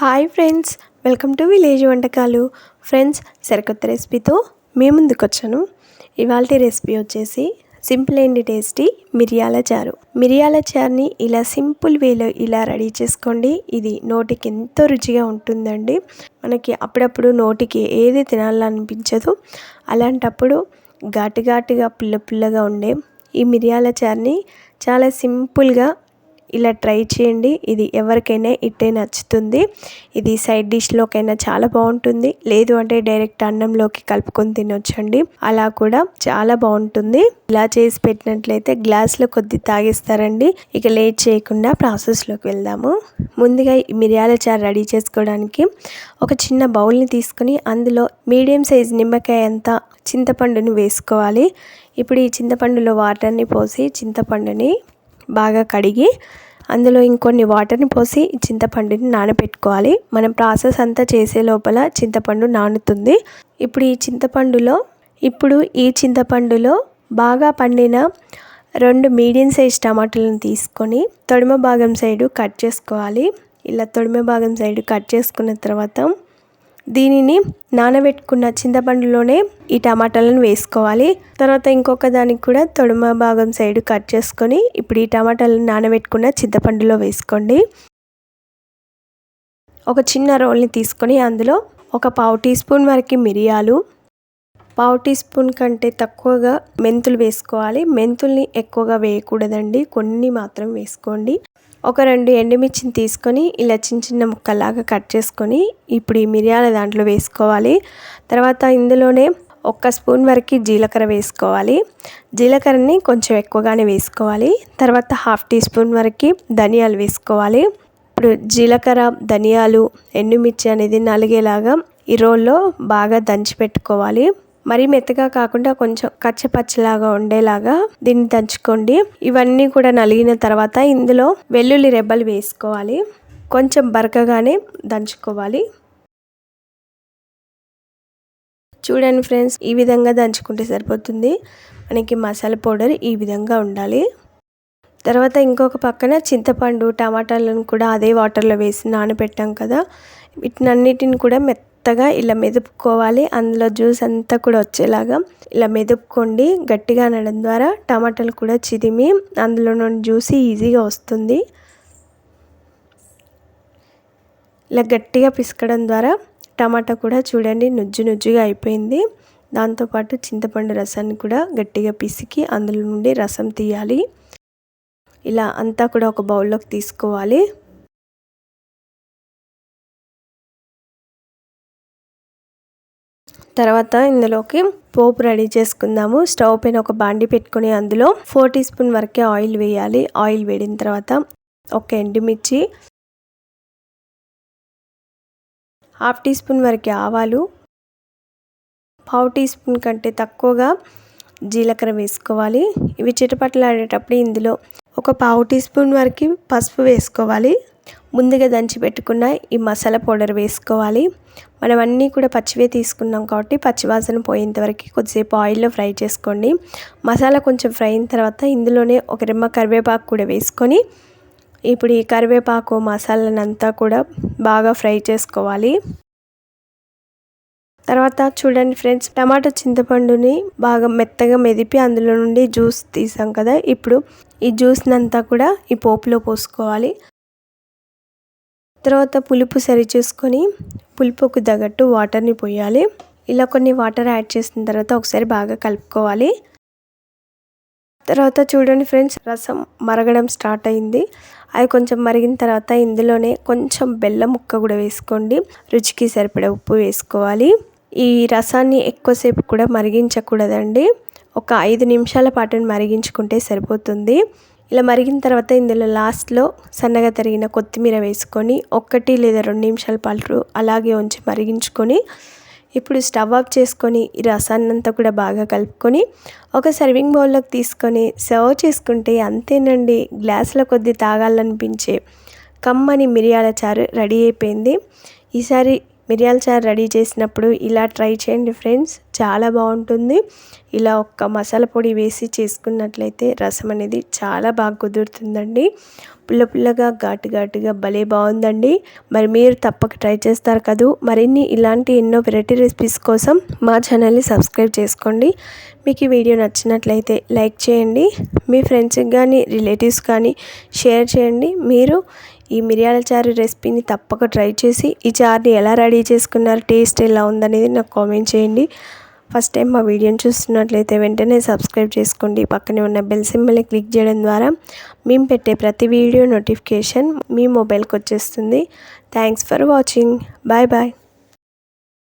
Hi friends welcome to village వంటకాలు. Friends సరికొత్త రెసిపీతో మీ ముందుకు వచ్చాను ఇవాళ రెసిపీ వచ్చేసి సింపుల్ అండ్ టేస్టీ మిరియాల చారు. మిరియాల చారుని ఇలా సింపుల్ వేలో ఇలా రెడీ చేసుకోండి. ఇది నోటికి ఎంతో రుచిగా ఉంటుందండి. మనకి అప్పుడప్పుడు నోటికి ఏది తినాలనిపించదు. అలాంటప్పుడు ఘాటు ఘాటుగా పుల్ల పుల్లగా ఉండే ఈ మిరియాల చారుని చాలా సింపుల్గా ఇలా ట్రై చేయండి. ఇది ఎవరికైనా ఇట్టే నచ్చుతుంది. ఇది సైడ్ డిష్లోకైనా చాలా బాగుంటుంది. లేదు అంటే డైరెక్ట్ అన్నంలోకి కలుపుకొని తినొచ్చండి. అలా కూడా చాలా బాగుంటుంది. ఇలా చేసి పెట్టినట్లయితే గ్లాస్లో కొద్ది తాగేస్తారండి. ఇక లేట్ చేయకుండా ప్రాసెస్లోకి వెళ్దాము. ముందుగా మిరియాల చారు రెడీ చేసుకోవడానికి ఒక చిన్న బౌల్ని తీసుకుని అందులో మీడియం సైజ్ నిమ్మకాయ అంతా చింతపండుని వేసుకోవాలి. ఇప్పుడు ఈ చింతపండులో వాటర్ని పోసి చింతపండుని బాగా కడిగి అందులో ఇంకొన్ని వాటర్ని పోసి చింతపండుని నానబెట్టుకోవాలి మనం ప్రాసెస్ అంతా చేసే లోపల చింతపండు నానుతుంది. ఇప్పుడు ఈ చింతపండులో ఇప్పుడు ఈ చింతపండులో బాగా పండిన రెండు మీడియం సైజ్ టమాటాలను తీసుకొని తొడిమ భాగం సైడు కట్ చేసుకోవాలి. ఇలా తొడిమ భాగం సైడు కట్ చేసుకున్న తర్వాత దీనిని నానబెట్టుకున్న చింతపండులోనే ఈ టమాటాలను వేసుకోవాలి. తర్వాత ఇంకొక దానికి కూడా తొడుమ భాగం సైడ్ కట్ చేసుకొని ఇప్పుడు ఈ టమాటాలను నానబెట్టుకున్న చింతపండులో వేసుకోండి. ఒక చిన్న రోల్ని తీసుకొని అందులో ఒక పావు టీ స్పూన్ వరకు మిరియాలు పావు టీ స్పూన్ కంటే తక్కువగా మెంతులు వేసుకోవాలి. మెంతుల్ని ఎక్కువగా వేయకూడదండి. కొన్ని మాత్రం వేసుకోండి. ఒక రెండు ఎండుమిర్చిని తీసుకొని ఇలా చిన్న చిన్న ముక్కలాగా కట్ చేసుకొని ఇప్పుడు ఈ మిరియాల దాంట్లో వేసుకోవాలి. తర్వాత ఇందులోనే ఒక్క స్పూన్ వరకు జీలకర్ర వేసుకోవాలి. జీలకర్రని కొంచెం ఎక్కువగానే వేసుకోవాలి. తర్వాత హాఫ్ టీ స్పూన్ వరకు ధనియాలు వేసుకోవాలి. ఇప్పుడు జీలకర్ర ధనియాలు ఎండుమిర్చి అనేది నలిగేలాగా ఈ రోల్లో బాగా దంచి పెట్టుకోవాలి. మరీ మెత్తగా కాకుండా కొంచెం కచ్చపచ్చలాగా ఉండేలాగా దీన్ని దంచుకోండి. ఇవన్నీ కూడా నలిగిన తర్వాత ఇందులో వెల్లుల్లి రెబ్బలు వేసుకోవాలి. కొంచెం బరకగానే దంచుకోవాలి. చూడండి ఫ్రెండ్స్ ఈ విధంగా దంచుకుంటే సరిపోతుంది. మనకి మసాలా పౌడర్ ఈ విధంగా ఉండాలి. తర్వాత ఇంకొక పక్కన చింతపండు టమాటాలను కూడా అదే వాటర్లో వేసి నానబెట్టాం కదా. వీటినన్నిటిని కూడా మెత్త మెత్తగా ఇలా మెదుపుకోవాలి. అందులో జ్యూస్ అంతా కూడా వచ్చేలాగా ఇలా మెదుపుకోండి. గట్టిగా అనడం ద్వారా టమాటాలు కూడా చిదిమి అందులో నుండి జ్యూస్ ఈజీగా వస్తుంది. ఇలా గట్టిగా పిసకడం ద్వారా టమాటా కూడా చూడండి నుజ్జు నుజ్జుగా అయిపోయింది. దాంతోపాటు చింతపండు రసాన్ని కూడా గట్టిగా పిసికి అందులో నుండి రసం తీయాలి. ఇలా అంతా కూడా ఒక బౌల్లోకి తీసుకోవాలి. తర్వాత ఇందులోకి పోపు రెడీ చేసుకుందాము. స్టవ్ పైన ఒక బాండి పెట్టుకుని అందులో ఫోర్ టీ స్పూన్ వరకే ఆయిల్ వేయాలి. ఆయిల్ వేడిన తర్వాత ఒక ఎండుమిర్చి హాఫ్ టీ స్పూన్ వరకు ఆవాలు పావు టీ స్పూన్ కంటే తక్కువగా జీలకర్ర వేసుకోవాలి. ఇవి చిటపట్లాడేటప్పుడు ఇందులో ఒక పావు టీ స్పూన్ వరకు పసుపు వేసుకోవాలి. ముందుగా దంచి పెట్టుకున్న ఈ మసాలా పౌడర్ వేసుకోవాలి. మనం అన్నీ కూడా పచ్చివే తీసుకున్నాం కాబట్టి పచ్చివాసన పోయేంతవరకు కొద్దిసేపు ఆయిల్లో ఫ్రై చేసుకోండి. మసాలా కొంచెం ఫ్రై అయిన తర్వాత ఇందులోనే ఒక రెమ్మ కరివేపాకు కూడా వేసుకొని ఇప్పుడు ఈ కరివేపాకు మసాలానంతా కూడా బాగా ఫ్రై చేసుకోవాలి. తర్వాత చూడండి ఫ్రెండ్స్ టమాటో చింతపండుని బాగా మెత్తగా మెదిపి అందులో నుండి జ్యూస్ తీసాం కదా ఇప్పుడు ఈ జ్యూస్ని అంతా కూడా ఈ పోపులో పోసుకోవాలి. తర్వాత పులుపు సరి చేసుకొని పులుపుకు తగ్గట్టు వాటర్ని పోయాలి. ఇలా కొన్ని వాటర్ యాడ్ చేసిన తర్వాత ఒకసారి బాగా కలుపుకోవాలి. తర్వాత చూడండి ఫ్రెండ్స్ రసం మరగడం స్టార్ట్ అయింది. అది కొంచెం మరిగిన తర్వాత ఇందులోనే కొంచెం బెల్లం ముక్క కూడా వేసుకోండి. రుచికి సరిపడే ఉప్పు వేసుకోవాలి. ఈ రసాన్ని ఎక్కువసేపు కూడా మరిగించకూడదండి. ఒక ఐదు నిమిషాల పాటు మరిగించుకుంటే సరిపోతుంది. ఇలా మరిగిన తర్వాత ఇందులో లాస్ట్లో సన్నగా తరిగిన కొత్తిమీర వేసుకొని ఒక్కటి లేదా రెండు నిమిషాల పాటు అలాగే ఉంచి మరిగించుకొని ఇప్పుడు స్టవ్ ఆఫ్ చేసుకొని ఈ రసాన్నంతా కూడా బాగా కలుపుకొని ఒక సర్వింగ్ బౌల్లోకి తీసుకొని సర్వ్ చేసుకుంటే అంతేనండి. గ్లాసుల కొద్ది తాగాలనిపించే కమ్మని మిరియాల చారు రెడీ అయిపోయింది. ఈసారి మిరియాల చారు రెడీ చేసినప్పుడు ఇలా ట్రై చేయండి ఫ్రెండ్స్. చాలా బాగుంటుంది. ఇలా ఒక్క మసాలా పొడి వేసి చేసుకున్నట్లయితే రసం అనేది చాలా బాగా కుదురుతుందండి. పుల్ల పుల్లగా ఘాటు ఘాటుగా భలే బాగుందండి. మరి మీరు తప్పక ట్రై చేస్తారు కదూ. మరిన్ని ఇలాంటి ఎన్నో వెరైటీ రెసిపీస్ కోసం మా ఛానల్ని సబ్స్క్రైబ్ చేసుకోండి. మీకు ఈ వీడియో నచ్చినట్లయితే లైక్ చేయండి. మీ ఫ్రెండ్స్కి కానీ రిలేటివ్స్ కానీ షేర్ చేయండి. మీరు ఈ మిరియాల చారు రెసిపీని తప్పక ట్రై చేసి ఈ చారుని ఎలా రెడీ చేసుకున్నారు టేస్ట్ ఎలా ఉందనేది నాకు కామెంట్ చేయండి. ఫస్ట్ టైం మా వీడియోని చూస్తున్నట్లయితే వెంటనే సబ్స్క్రైబ్ చేసుకోండి. పక్కనే ఉన్న బెల్ సింబల్ని క్లిక్ చేయడం ద్వారా మేము పెట్టే ప్రతి వీడియో నోటిఫికేషన్ మీ మొబైల్కి వచ్చేస్తుంది. Thanks for watching. Bye bye.